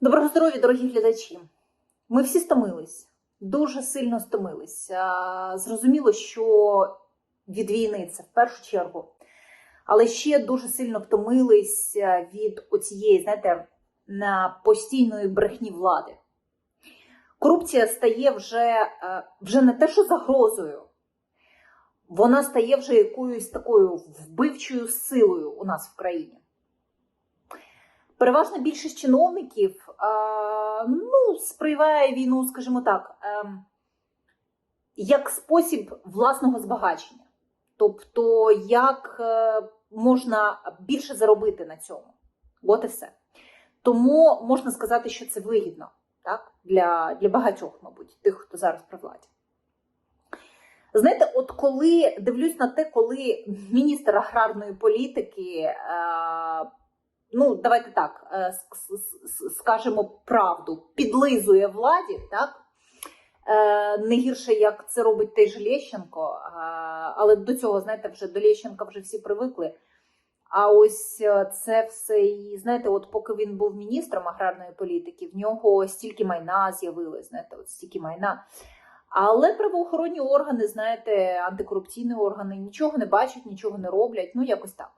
Доброго здоров'я, дорогі глядачі. Ми всі стомились, дуже сильно стомились. Зрозуміло, що від війни це в першу чергу, але ще дуже сильно втомились від оцієї, знаєте, постійної брехні влади. Корупція стає вже, вже не те, що загрозою, вона стає вже якоюсь такою вбивчою силою у нас в країні. Переважна більшість чиновників а, ну, сприймає війну, скажімо так, ем, як спосіб власного збагачення. Тобто, як е, можна більше заробити на цьому. От і все. Тому можна сказати, що це вигідно так? Для, для багатьох, мабуть, тих, хто зараз при владі. Знаєте, от коли дивлюсь на те, коли міністр аграрної політики. Ну, давайте так е, скажемо правду, підлизує владі, так? Е, Не гірше, як це робить той же Лещенко, е, але до цього, знаєте, вже до Лещенка вже всі привикли. А ось це все і знаєте, от поки він був міністром аграрної політики, в нього стільки майна з'явилось, знаєте, от стільки майна. Але правоохоронні органи, знаєте, антикорупційні органи нічого не бачать, нічого не роблять, ну якось так.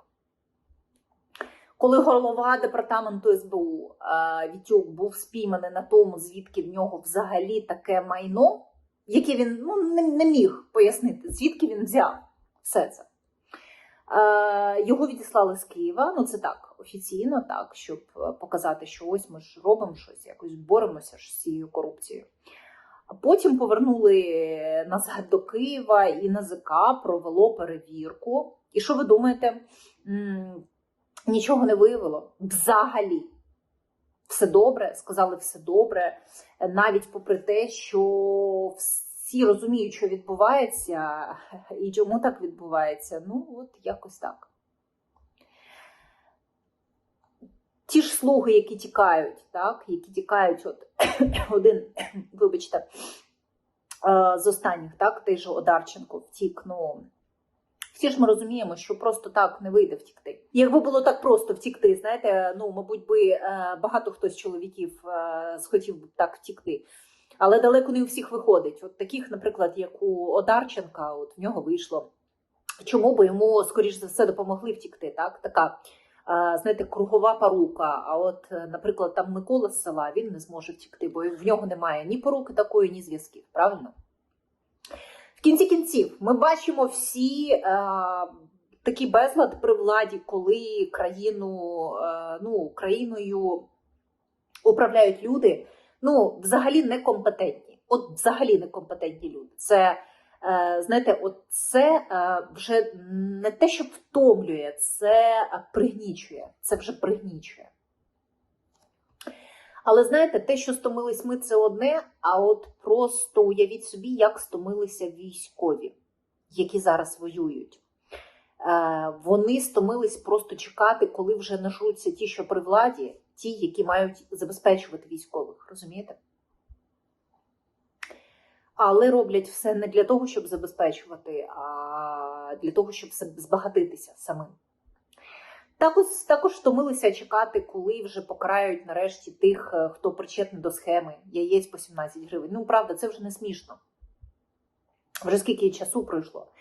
Коли голова департаменту СБУ е, Вітюк був спійманий на тому, звідки в нього взагалі таке майно, яке він ну, не, не міг пояснити, звідки він взяв все це. Е, Його відіслали з Києва, ну це так, офіційно, так, щоб показати, що ось ми ж робимо щось, якось боремося ж з цією корупцією. А потім повернули назад до Києва і НАЗК провело перевірку. І що ви думаєте? Нічого не виявило взагалі. Все добре, сказали все добре, навіть попри те, що всі розуміють, що відбувається, і чому так відбувається. Ну, от якось так. Ті ж слуги, які тікають, так, які тікають, от один, вибачте, е, з останніх, так, той же Одарченко втік, ну. Всі ж ми розуміємо, що просто так не вийде втікти. Якби було так просто втікти, знаєте, ну мабуть би е, багато хто з чоловіків е, схотів би так втікти. Але далеко не у всіх виходить. От таких, наприклад, як у Одарченка, от в нього вийшло. Чому би йому, скоріш за все, допомогли втікти? Так, така е, знаєте, кругова порука. А от, наприклад, там Микола з села він не зможе втікти, бо в нього немає ні поруки такої, ні зв'язків. Правильно? В кінці кінців ми бачимо всі е, такий безлад при владі, коли країну, е, ну, країною управляють люди, ну, взагалі некомпетентні. От взагалі некомпетентні люди. Це, е, знаєте, от це е, вже не те, що втомлює, це пригнічує. Це вже пригнічує. Але знаєте, те, що стомились ми, це одне, а от просто уявіть собі, як стомилися військові, які зараз воюють. Е, Вони стомились просто чекати, коли вже нажруться ті, що при владі, ті, які мають забезпечувати військових, розумієте? Але роблять все не для того, щоб забезпечувати, а для того, щоб збагатитися самим. Також, також втомилися чекати, коли вже покарають нарешті тих, е, хто причетний до схеми яєць по 17 гривень. Ну, правда, це вже не смішно. Вже скільки часу пройшло.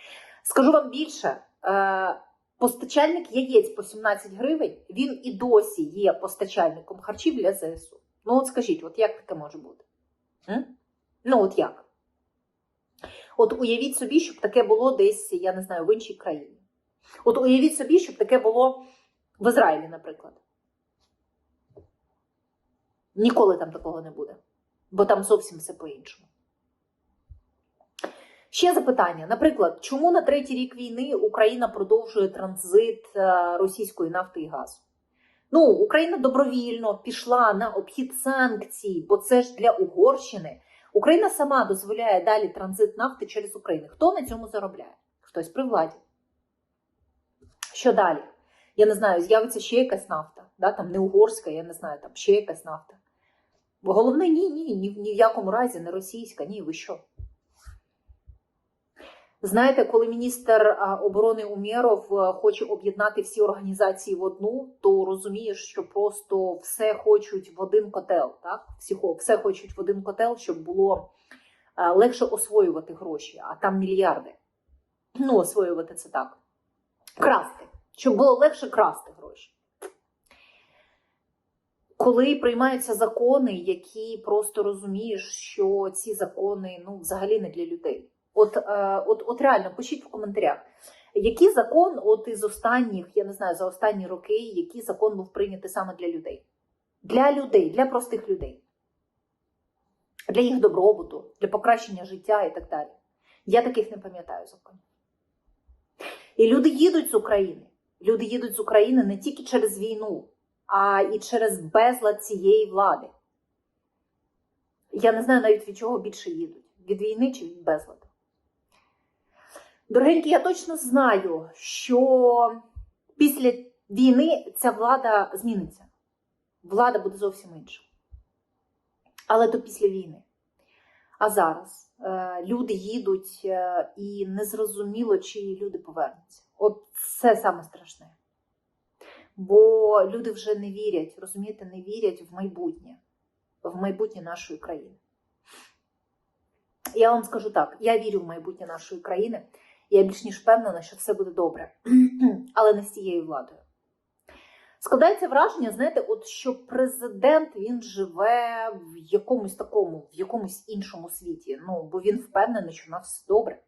Скажу вам більше: е, постачальник яєць по 17 гривень, він і досі є постачальником харчів для ЗСУ. Ну, от скажіть, от як таке може бути? М? Ну, от як? От уявіть собі, щоб таке було десь, я не знаю, в іншій країні. От уявіть собі, щоб таке було в Ізраїлі, наприклад. Ніколи там такого не буде, бо там зовсім все по-іншому. Ще запитання. Наприклад, чому на третій рік війни Україна продовжує транзит е, російської нафти і газу? Ну, Україна добровільно пішла на обхід санкцій, бо це ж для Угорщини. Україна сама дозволяє далі транзит нафти через Україну. Хто на цьому заробляє? Хтось при владі. Що далі? Я не знаю, з'явиться ще якась нафта, да? там не угорська, я не знаю, там ще якась нафта. Бо головне, ні, ні, ні, ні в якому разі не російська, ні, ви що? Знаєте, коли міністр оборони Умєров хоче об'єднати всі організації в одну, то розумієш, що просто все хочуть в один котел, так? Всі, хо- все хочуть в один котел, щоб було легше освоювати гроші, а там мільярди. Ну, освоювати це так. Красти. Щоб було легше красти гроші. Коли приймаються закони, які просто розумієш, що ці закони ну, взагалі не для людей. От, е, от, от реально, пишіть в коментарях, який закон, от із останніх, я не знаю, за останні роки, який закон був прийнятий саме для людей? Для людей, для простих людей, для їх добробуту, для покращення життя і так далі. Я таких не пам'ятаю законів. І люди їдуть з України. Люди їдуть з України не тільки через війну, а і через безлад цієї влади. Я не знаю навіть від чого більше їдуть: від війни чи від безладу. Дорогенькі, я точно знаю, що після війни ця влада зміниться. Влада буде зовсім інша. Але то після війни. А зараз люди їдуть е, і незрозуміло, чи люди повернуться. От це саме страшне. Бо люди вже не вірять, розумієте, не вірять в майбутнє, в майбутнє нашої країни. Я вам скажу так: я вірю в майбутнє нашої країни. Я більш ніж впевнена, що все буде добре, але не з цією владою. Складається враження, знаєте, от що президент він живе в якомусь такому, в якомусь іншому світі. Ну, бо він впевнений, що у нас все добре.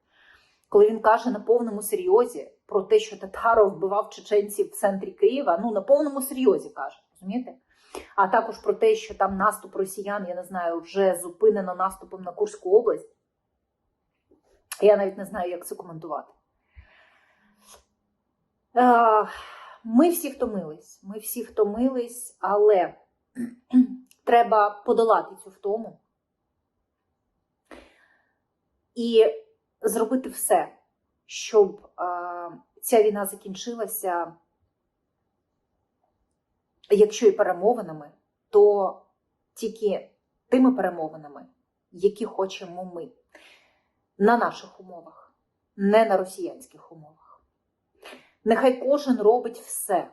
Коли він каже на повному серйозі про те, що Татаров вбивав чеченців в центрі Києва, ну на повному серйозі каже, розумієте? А також про те, що там наступ росіян, я не знаю, вже зупинено наступом на Курську область. Я навіть не знаю, як це коментувати. Е, Ми всі втомились. Ми всі втомились, але треба подолати цю втому і зробити все, щоб ця війна закінчилася, якщо і перемовинами, то тільки тими перемовинами, які хочемо ми на наших умовах, не на росіянських умовах. Нехай кожен робить все,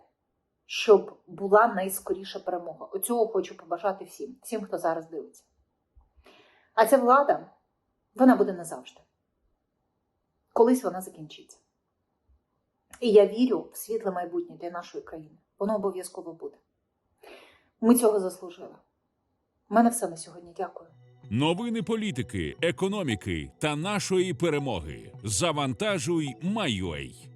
щоб була найскоріша перемога. Оцього хочу побажати всім, всім, хто зараз дивиться. А ця влада, вона буде назавжди. Колись вона закінчиться. І я вірю в світле майбутнє для нашої країни. Воно обов'язково буде. Ми цього заслужили. У мене все на сьогодні. Дякую. Новини політики, економіки та нашої перемоги. Завантажуй, Майой.